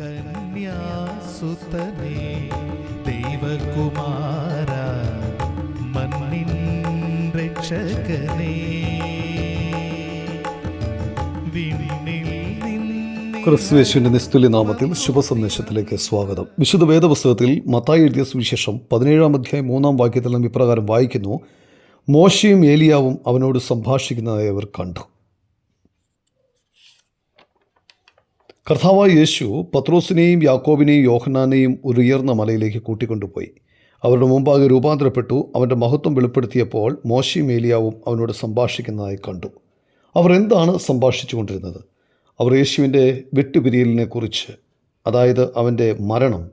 കന്യാസുതനേ ദൈവകുമാര മണ്ണിൻ രക്ഷകനേ. ക്രിസ്തുവേശുവിന്റെ നിസ്തുല്യ നാമത്തിൽ ശുഭസന്ദേശത്തിലേക്ക് സ്വാഗതം. വിശുദ്ധ വേദപുസ്തകത്തിൽ മത്തായി എഴുതിയ സുവിശേഷം പതിനേഴാം അധ്യായം മൂന്നാം വാക്യത്തിൽ നാം ഇപ്രകാരം വായിക്കുന്നു മോശയും ഏലിയാവും അവനോട് സംഭാഷിക്കുന്നതായി അവർ കണ്ടു. കർത്താവായ യേശു പത്രോസിനെയും യാക്കോബിനെയും യോഹനാനെയും ഒരു ഉയർന്ന മലയിലേക്ക് കൂട്ടിക്കൊണ്ടുപോയി. അവരുടെ മുമ്പാകെ രൂപാന്തരപ്പെട്ടു. അവന്റെ മഹത്വം വെളിപ്പെടുത്തിയപ്പോൾ മോശയും മേലിയാവും അവനോട് സംഭാഷിക്കുന്നതായി കണ്ടു. അവർ എന്താണ് സംഭാഷിച്ചു കൊണ്ടിരുന്നത് അവർ യേശുവിന്റെ വെട്ടുപിരിയലിനെക്കുറിച്ച് അതായത് അവന്റെ മരണം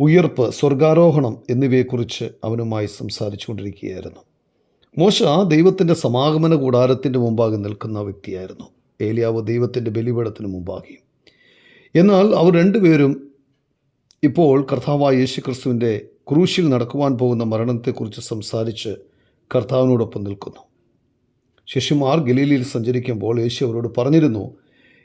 ഉയർപ്പ് സ്വർഗാരോഹണം എന്നിവയെക്കുറിച്ച് അവനുമായി സംസാരിച്ചു കൊണ്ടിരിക്കുകയായിരുന്നു മോശ ദൈവത്തിന്റെ സമാഗമന കൂടാരത്തിന്റെ മുമ്പാകെ നിൽക്കുന്ന വ്യക്തിയായിരുന്നു. ഏലിയാവ് ദൈവത്തിന്റെ ബലിപീഠത്തിന് മുമ്പാകെയും. എന്നാൽ അവർ രണ്ടുപേരും ഇപ്പോൾ കർത്താവായ യേശു ക്രിസ്തുവിന്റെ ക്രൂശിൽ നടക്കുവാൻ പോകുന്ന മരണത്തെക്കുറിച്ച് സംസാരിച്ച് കർത്താവിനോടൊപ്പം നിൽക്കുന്നു. ശിഷ്യമാർ ഗലീലിയിൽ സഞ്ചരിക്കുമ്പോൾ യേശു അവരോട് പറഞ്ഞിരുന്നു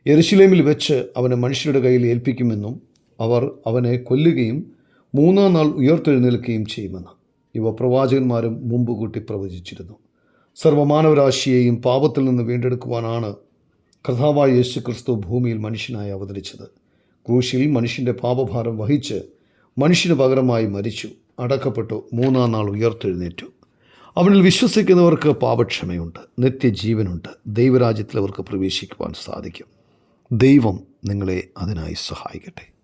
യെരുശലേമിൽ വെച്ച് അവനെ മനുഷ്യരുടെ കയ്യിൽ ഏൽപ്പിക്കുമെന്നും അവർ അവനെ കൊല്ലുകയും മൂന്നാം നാൾ ഉയർത്തെഴുന്നേൽക്കുകയും ചെയ്യുമെന്ന്. ഇവ പ്രവാചകന്മാരും മുമ്പ് കൂട്ടി പ്രവചിച്ചിരുന്നു. സർവമാനവരാശിയെയും പാപത്തിൽ നിന്ന് വീണ്ടെടുക്കുവാനാണ് കർത്താവായ യേശു ക്രിസ്തു ഭൂമിയിൽ മനുഷ്യനായി അവതരിച്ചത്. ക്രൂശിൽ മനുഷ്യന്റെ പാപഭാരം വഹിച്ച് മനുഷ്യന് പകരമായി മരിച്ചു. അടക്കപ്പെട്ടു. മൂന്നാം നാൾ ഉയർത്തെഴുന്നേറ്റു. അവനിൽ വിശ്വസിക്കുന്നവർക്ക് പാപക്ഷമയുണ്ട്. നിത്യജീവനുണ്ട്. ദൈവരാജ്യത്തിൽ അവർക്ക് പ്രവേശിക്കുവാൻ സാധിക്കും. ദൈവം നിങ്ങളെ അതിനായി സഹായിക്കട്ടെ.